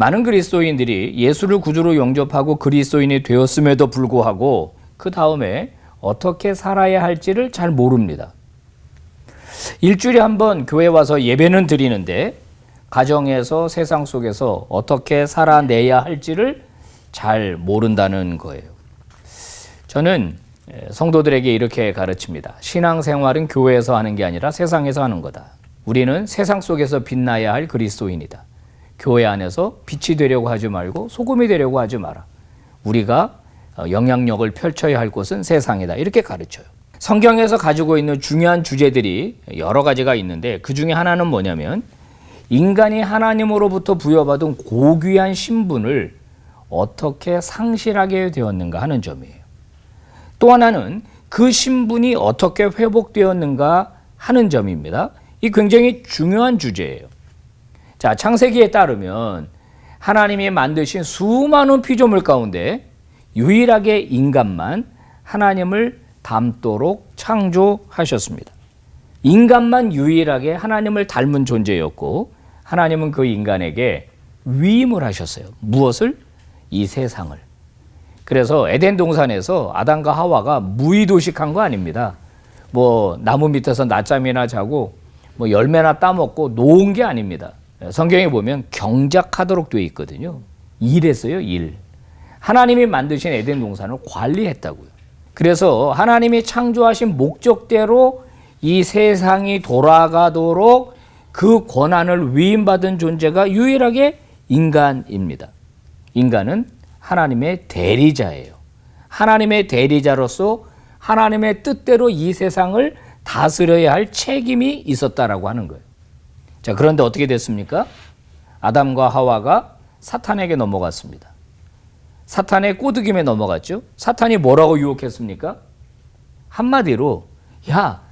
많은 그리스도인들이 예수를 구주로 영접하고 그리스도인이 되었음에도 불구하고 그 다음에 어떻게 살아야 할지를 잘 모릅니다. 일주일에 한 번 교회 와서 예배는 드리는데 가정에서 세상 속에서 어떻게 살아내야 할지를 잘 모른다는 거예요. 저는 성도들에게 이렇게 가르칩니다. 신앙생활은 교회에서 하는 게 아니라 세상에서 하는 거다. 우리는 세상 속에서 빛나야 할 그리스도인이다. 교회 안에서 빛이 되려고 하지 말고 소금이 되려고 하지 마라. 우리가 영향력을 펼쳐야 할 곳은 세상이다. 이렇게 가르쳐요. 성경에서 가지고 있는 중요한 주제들이 여러 가지가 있는데 그 중에 하나는 뭐냐면 인간이 하나님으로부터 부여받은 고귀한 신분을 어떻게 상실하게 되었는가 하는 점이에요. 또 하나는 그 신분이 어떻게 회복되었는가 하는 점입니다. 이 굉장히 중요한 주제예요. 자, 창세기에 따르면 하나님이 만드신 수많은 피조물 가운데 유일하게 인간만 하나님을 닮도록 창조하셨습니다. 인간만 유일하게 하나님을 닮은 존재였고 하나님은 그 인간에게 위임을 하셨어요. 무엇을? 이 세상을. 그래서 에덴 동산에서 아담과 하와가 무의도식한 거 아닙니다. 뭐 나무 밑에서 낮잠이나 자고 뭐 열매나 따먹고 놓은 게 아닙니다. 성경에 보면 경작하도록 되어 있거든요. 일했어요, 일. 하나님이 만드신 에덴 동산을 관리했다고요. 그래서 하나님이 창조하신 목적대로 이 세상이 돌아가도록 그 권한을 위임받은 존재가 유일하게 인간입니다. 인간은 하나님의 대리자예요. 하나님의 대리자로서 하나님의 뜻대로 이 세상을 다스려야 할 책임이 있었다라고 하는 거예요. 자, 그런데 어떻게 됐습니까? 아담과 하와가 사탄에게 넘어갔습니다. 사탄의 꼬드김에 넘어갔죠. 사탄이 뭐라고 유혹했습니까? 한마디로 야,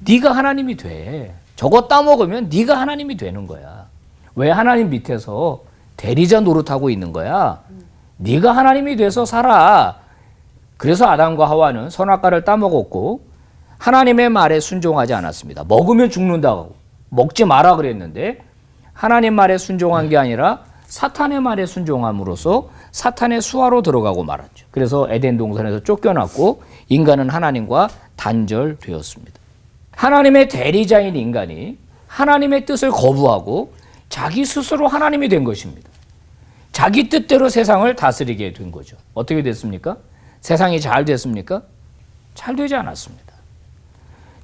네가 하나님이 돼. 저거 따먹으면 네가 하나님이 되는 거야. 왜 하나님 밑에서 대리자 노릇하고 있는 거야? 네가 하나님이 돼서 살아. 그래서 아담과 하와는 선악과를 따먹었고 하나님의 말에 순종하지 않았습니다. 먹으면 죽는다고 먹지 마라 그랬는데 하나님 말에 순종한 게 아니라 사탄의 말에 순종함으로써 사탄의 수하로 들어가고 말았죠. 그래서 에덴 동산에서 쫓겨났고 인간은 하나님과 단절되었습니다. 하나님의 대리자인 인간이 하나님의 뜻을 거부하고 자기 스스로 하나님이 된 것입니다. 자기 뜻대로 세상을 다스리게 된 거죠. 어떻게 됐습니까? 세상이 잘 됐습니까? 잘 되지 않았습니다.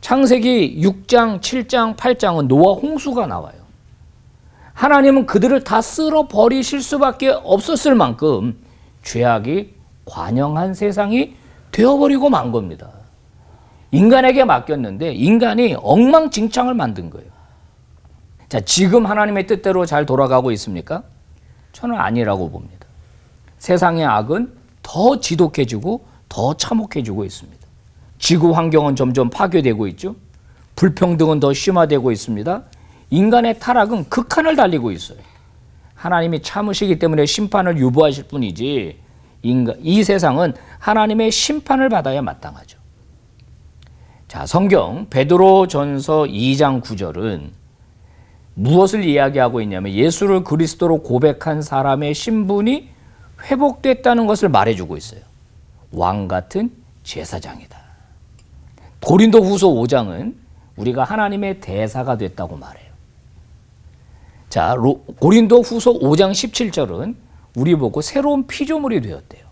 창세기 6장, 7장, 8장은 노아 홍수가 나와요. 하나님은 그들을 다 쓸어 버리실 수밖에 없었을 만큼 죄악이 관영한 세상이 되어버리고 만 겁니다. 인간에게 맡겼는데 인간이 엉망진창을 만든 거예요. 자, 지금 하나님의 뜻대로 잘 돌아가고 있습니까? 저는 아니라고 봅니다. 세상의 악은 더 지독해지고 더 참혹해지고 있습니다. 지구 환경은 점점 파괴되고 있죠. 불평등은 더 심화되고 있습니다. 인간의 타락은 극한을 달리고 있어요. 하나님이 참으시기 때문에 심판을 유보하실 뿐이지 인간, 이 세상은 하나님의 심판을 받아야 마땅하죠. 자, 성경 베드로 전서 2장 9절은 무엇을 이야기하고 있냐면 예수를 그리스도로 고백한 사람의 신분이 회복됐다는 것을 말해주고 있어요. 왕 같은 제사장이다. 고린도 후서 5장은 우리가 하나님의 대사가 됐다고 말해요. 자, 고린도 후서 5장 17절은 우리 보고 새로운 피조물이 되었대요.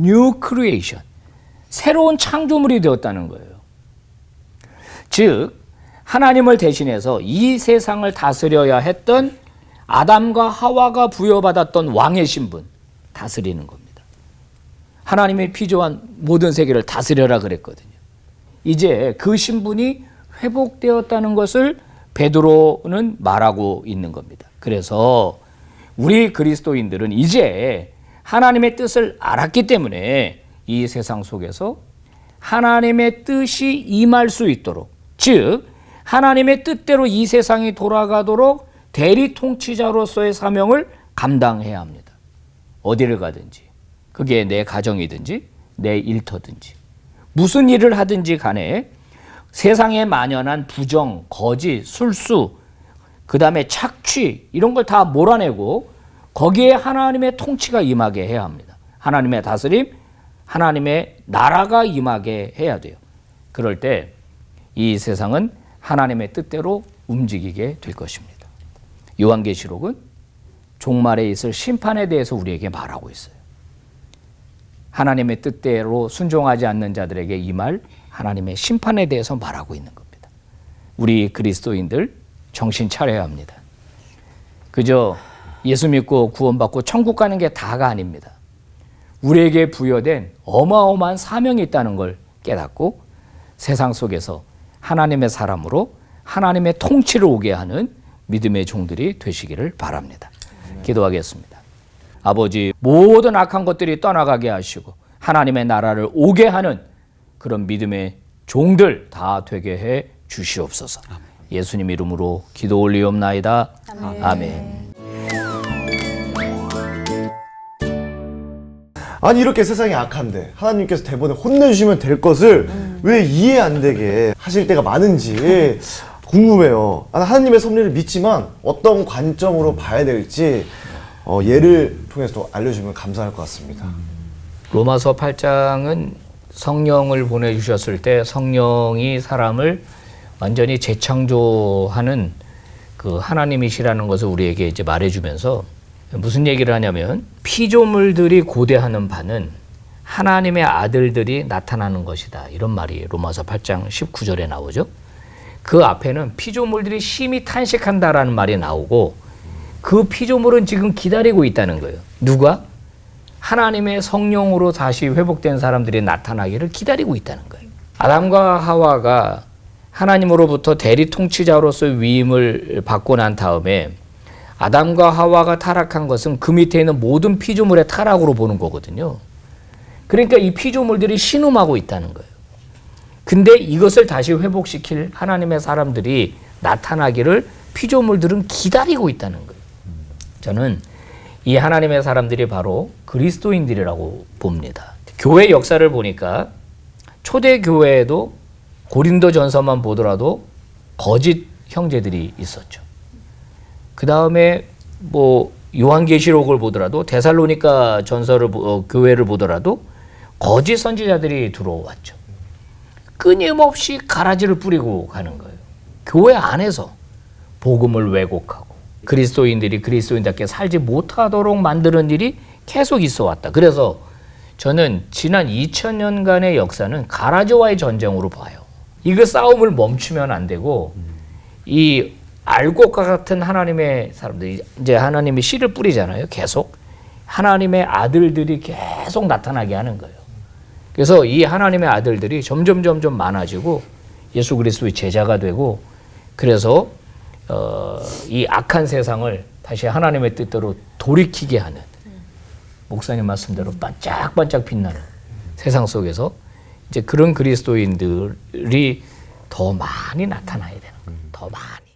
New creation. 새로운 창조물이 되었다는 거예요. 즉, 하나님을 대신해서 이 세상을 다스려야 했던 아담과 하와가 부여받았던 왕의 신분, 다스리는 겁니다. 하나님의 피조한 모든 세계를 다스려라 그랬거든요. 이제 그 신분이 회복되었다는 것을 베드로는 말하고 있는 겁니다. 그래서 우리 그리스도인들은 이제 하나님의 뜻을 알았기 때문에 이 세상 속에서 하나님의 뜻이 임할 수 있도록 즉 하나님의 뜻대로 이 세상이 돌아가도록 대리 통치자로서의 사명을 감당해야 합니다. 어디를 가든지 그게 내 가정이든지 내 일터든지 무슨 일을 하든지 간에 세상에 만연한 부정, 거짓, 술수, 그 다음에 착취 이런 걸 다 몰아내고 거기에 하나님의 통치가 임하게 해야 합니다. 하나님의 다스림, 하나님의 나라가 임하게 해야 돼요. 그럴 때 이 세상은 하나님의 뜻대로 움직이게 될 것입니다. 요한계시록은 종말에 있을 심판에 대해서 우리에게 말하고 있어요. 하나님의 뜻대로 순종하지 않는 자들에게 임할 하나님의 심판에 대해서 말하고 있는 겁니다. 우리 그리스도인들 정신 차려야 합니다. 그저 예수 믿고 구원받고 천국 가는 게 다가 아닙니다. 우리에게 부여된 어마어마한 사명이 있다는 걸 깨닫고 세상 속에서 하나님의 사람으로 하나님의 통치를 오게 하는 믿음의 종들이 되시기를 바랍니다. 기도하겠습니다. 아버지 모든 악한 것들이 떠나가게 하시고 하나님의 나라를 오게 하는 그런 믿음의 종들 다 되게 해 주시옵소서. 예수님 이름으로 기도 올리옵나이다. 아멘. 아니 이렇게 세상이 악한데 하나님께서 대본에 혼내주시면 될 것을 왜 이해 안 되게 하실 때가 많은지 궁금해요. 아, 하나님의 섭리를 믿지만 어떤 관점으로 봐야 될지 어, 예를 통해서 또 알려주면 감사할 것 같습니다. 로마서 8장은 성령을 보내주셨을 때 성령이 사람을 완전히 재창조하는 그 하나님이시라는 것을 우리에게 이제 말해주면서 무슨 얘기를 하냐면 피조물들이 고대하는 바는 하나님의 아들들이 나타나는 것이다. 이런 말이 로마서 8장 19절에 나오죠. 그 앞에는 피조물들이 심히 탄식한다라는 말이 나오고 그 피조물은 지금 기다리고 있다는 거예요. 누가? 하나님의 성령으로 다시 회복된 사람들이 나타나기를 기다리고 있다는 거예요. 아담과 하와가 하나님으로부터 대리 통치자로서 위임을 받고 난 다음에 아담과 하와가 타락한 것은 그 밑에 있는 모든 피조물의 타락으로 보는 거거든요. 그러니까 이 피조물들이 신음하고 있다는 거예요. 근데 이것을 다시 회복시킬 하나님의 사람들이 나타나기를 피조물들은 기다리고 있다는 거예요. 저는 이 하나님의 사람들이 바로 그리스도인들이라고 봅니다. 교회 역사를 보니까 초대 교회에도 고린도 전서만 보더라도 거짓 형제들이 있었죠. 그 다음에 뭐 요한계시록을 보더라도 데살로니가 전서를 보- 어, 교회를 보더라도 거짓 선지자들이 들어왔죠. 끊임없이 가라지를 뿌리고 가는 거예요. 교회 안에서 복음을 왜곡하고 그리스도인들이 그리스도인답게 살지 못하도록 만드는 일이 계속 있어 왔다. 그래서 저는 지난 2000년간의 역사는 가라지와의 전쟁으로 봐요. 이거 싸움을 멈추면 안 되고 이 알곡과 같은 하나님의 사람들이 이제 하나님이 씨를 뿌리잖아요. 계속 하나님의 아들들이 계속 나타나게 하는 거예요. 그래서 이 하나님의 아들들이 점점 점점 많아지고 예수 그리스도의 제자가 되고 그래서 어, 이 악한 세상을 다시 하나님의 뜻대로 돌이키게 하는 목사님 말씀대로 반짝반짝 빛나는 세상 속에서 이제 그런 그리스도인들이 더 많이 나타나야 되는 거예요. 더 많이.